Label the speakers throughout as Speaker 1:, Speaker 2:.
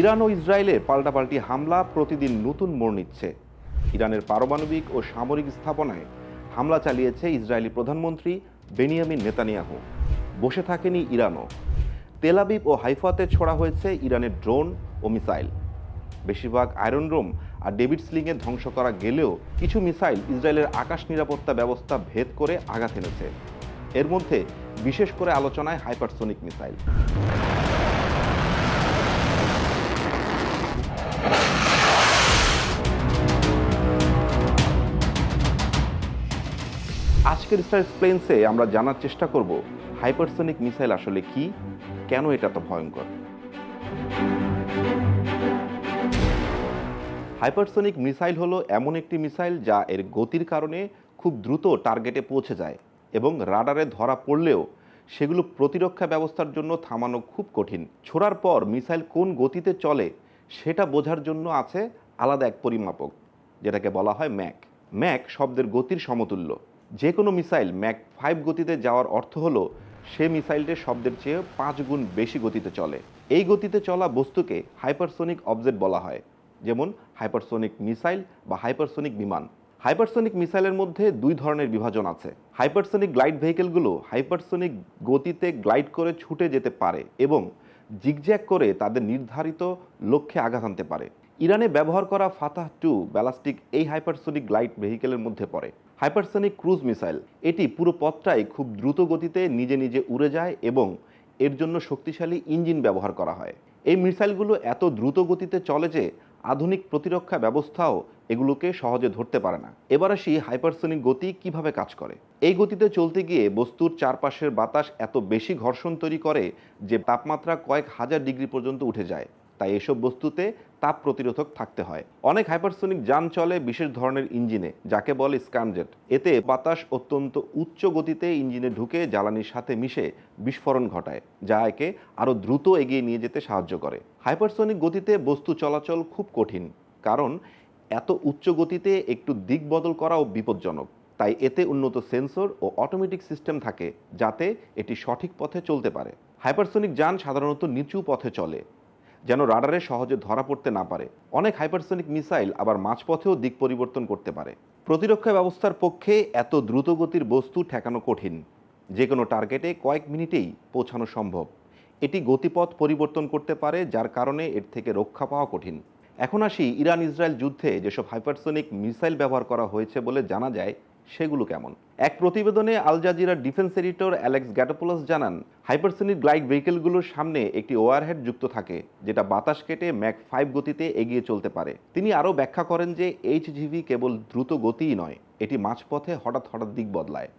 Speaker 1: Iran ও ইসরায়েলের পাল্টাপাল্টি হামলা প্রতিদিন নতুন মোড় নিচ্ছে ইরানের পারমাণবিক ও সামরিক স্থাপনায় হামলা চালিয়েছে ইসরায়েলি প্রধানমন্ত্রী বেনিয়ামিন নেতানিয়াহু বসে থাকেনি ইরানও তেলাবিব ও হাইফাতে ছোড়া হয়েছে ইরানের ড্রোন ও মিসাইল বেশিরভাগ আয়রন রোম আর ডেভিড স্লিংয়ে ধ্বংস করা গেলেও কিছু মিসাইল ইসরায়েলের আকাশ নিরাপত্তা ব্যবস্থা ভেদ করে আঘাত এনেছে এর মধ্যে বিশেষ করে আলোচনায় হাইপারসোনিক মিসাইল
Speaker 2: আজকের স্টার প্লেন্সে আমরা জানার চেষ্টা করব হাইপারসোনিক মিসাইল আসলে কি কেন এটা তো ভয়ঙ্কর হাইপারসোনিক মিসাইল হলো এমন একটি মিসাইল যা এর গতির কারণে খুব দ্রুত টার্গেটে পৌঁছে যায় এবং রাডারে ধরা পড়লেও সেগুলো প্রতিরক্ষা ব্যবস্থার জন্য থামানো খুব কঠিন ছোড়ার পর মিসাইল কোন গতিতে চলে সেটা বোঝার জন্য আছে আলাদা এক পরিমাপক যেটাকে বলা হয় ম্যাক ম্যাক শব্দের গতির সমতুল্য যে কোনো মিসাইল ম্যাক ফাইভ গতিতে যাওয়ার অর্থ হলো সে মিসাইলটির শব্দের চেয়ে পাঁচ গুণ বেশি গতিতে চলে এই গতিতে চলা বস্তুকে হাইপারসোনিক অবজেক্ট বলা হয় যেমন হাইপারসোনিক মিসাইল বা হাইপারসোনিক বিমান হাইপারসোনিক মিসাইলের মধ্যে দুই ধরনের বিভাজন আছে হাইপারসোনিক গ্লাইড ভেহিকেলগুলো হাইপারসোনিক গতিতে গ্লাইড করে ছুটে যেতে পারে এবং জিগজ্যাগ করে তাদের নির্ধারিত লক্ষ্যে আঘাত আনতে পারে ইরানে ব্যবহার করা ফাতাহ টু ব্যালাস্টিক এই হাইপারসোনিক গ্লাইড ভেহিকেলের মধ্যে পড়ে হাইপারসোনিক ক্রুজ মিসাইল এটি পুরো পথটাই খুব দ্রুত গতিতে নিজে নিজে উড়ে যায় এবং এর জন্য শক্তিশালী ইঞ্জিন ব্যবহার করা হয় এই মিসাইলগুলো এত দ্রুত গতিতে চলে যে আধুনিক প্রতিরক্ষা ব্যবস্থাও এগুলোকে সহজে ধরতে পারে না এবার আসি হাইপারসোনিক গতি কিভাবে কাজ করে এই গতিতে চলতে গিয়ে বস্তুর চারপাশের বাতাস এত বেশি ঘর্ষণ তৈরি করে যে তাপমাত্রা কয়েক হাজার ডিগ্রি পর্যন্ত উঠে যায় তাই এসব বস্তুতে তাপ প্রতিরোধক থাকতে হয় অনেক হাইপারসোনিক যান চলে বিশেষ ধরনের ইঞ্জিনে যাকে বলে স্কামজেট এতে বাতাস অত্যন্ত উচ্চ গতিতে ইঞ্জিনে ঢুকে জ্বালানির সাথে মিশে বিস্ফোরণ ঘটায় যা একে আরও দ্রুত এগিয়ে নিয়ে যেতে সাহায্য করে হাইপারসোনিক গতিতে বস্তু চলাচল খুব কঠিন কারণ এত উচ্চ গতিতে একটু দিক বদল করাও বিপজ্জনক তাই এতে উন্নত সেন্সর ও অটোমেটিক সিস্টেম থাকে যাতে এটি সঠিক পথে চলতে পারে হাইপারসোনিক যান সাধারণত নিচু পথে চলে যেন রাডারে সহজে ধরা পড়তে না পারে অনেক হাইপারসোনিক মিসাইল আবার মাঝপথেও দিক পরিবর্তন করতে পারে প্রতিরক্ষা ব্যবস্থার পক্ষে এত দ্রুতগতির বস্তু ঠেকানো কঠিন যে কোনো টার্গেটে কয়েক মিনিটেই পৌঁছানো সম্ভব এটি গতিপথ পরিবর্তন করতে পারে যার কারণে এর থেকে রক্ষা পাওয়া কঠিন এখন আসি ইরান ইসরায়েল যুদ্ধে যেসব হাইপারসোনিক মিসাইল ব্যবহার করা হয়েছে বলে জানা যায় সেগুলো কেমন এক প্রতিবেদনে আল জাজিরার ডিফেন্স এডিটর অ্যালেক্স গ্যাটোপোলাস জানান হাইপারসোনিক গ্লাইড ভেহিকেলগুলোর সামনে একটি ওয়ারহেড যুক্ত থাকে যেটা বাতাস কেটে ম্যাক ফাইভ গতিতে এগিয়ে চলতে পারে তিনি আরও ব্যাখ্যা করেন যে এইচ কেবল দ্রুত গতিই নয় এটি মাঝপথে হঠাৎ হঠাৎ দিক বদলায়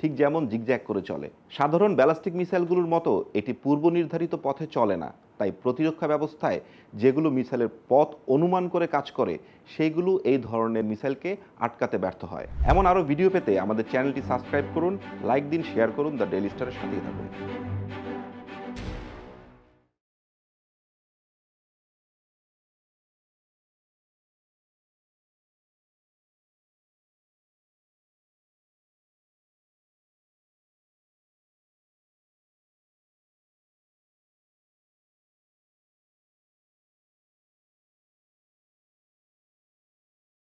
Speaker 2: ঠিক যেমন জিগজ্যাগ করে চলে সাধারণ ব্যালাস্টিক মিসাইলগুলোর মতো এটি পূর্ব নির্ধারিত পথে চলে না তাই প্রতিরক্ষা ব্যবস্থায় যেগুলো মিসাইলের পথ অনুমান করে কাজ করে সেইগুলো এই ধরনের মিসাইলকে আটকাতে ব্যর্থ হয় এমন আরও ভিডিও পেতে আমাদের চ্যানেলটি সাবস্ক্রাইব করুন লাইক দিন শেয়ার করুন দ্য ডেলি স্টারের সাথেই থাকুন